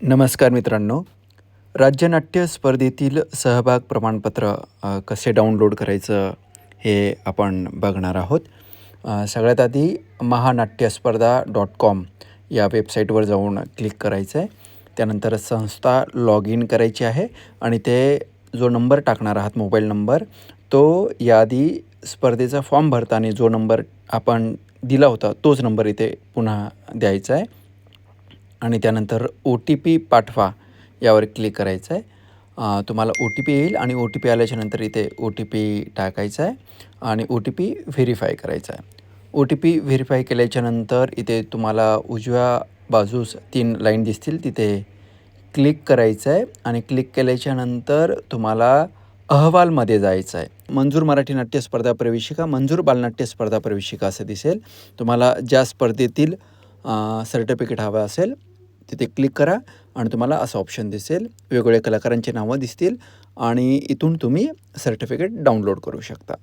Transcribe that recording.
नमस्कार मित्रांनो. राज्यनाट्य स्पर्धेतील सहभाग प्रमाणपत्र कसे डाउनलोड करायचं हे आपण बघणार आहोत. सगळ्यात आधी महानाट्यस्पर्धा डॉट कॉम या वेबसाईटवर जाऊन क्लिक करायचं आहे त्यानंतर संस्था लॉग इन करायची आहे आणि ते जो नंबर टाकणार आहात मोबाईल नंबर तो याआधी स्पर्धेचा फॉर्म भरताना जो नंबर आपण दिला होता तोच नंबर इथे पुन्हा द्यायचा आहे आणि त्यानंतर ओ टी पी पाठवा यावर क्लिक करायचं आहे. तुम्हाला ओ टी पी येईल आणि ओ टी पी आल्याच्यानंतर इथे ओ टी पी टाकायचा आहे आणि ओ टी पी व्हेरीफाय करायचा आहे. ओ टी पी व्हेरीफाय केल्याच्यानंतर इथे तुम्हाला उजव्या बाजूस तीन लाईन दिसतील. तिथे क्लिक करायचं आहे आणि क्लिक केल्याच्यानंतर तुम्हाला अहवालमध्ये जायचं आहे. मंजूर मराठी नाट्य स्पर्धा प्रवेशिका मंजूर बालनाट्य स्पर्धा प्रवेशिका असं दिसेल. तुम्हाला ज्या स्पर्धेतील सर्टिफिकेट हवं असेल तिथे क्लिक करा आणि तुम्हाला असं ऑप्शन दिसेल. वेगवेगळ्या कलाकारांची नावं दिसतील आणि इथून तुम्ही सर्टिफिकेट डाउनलोड करू शकता.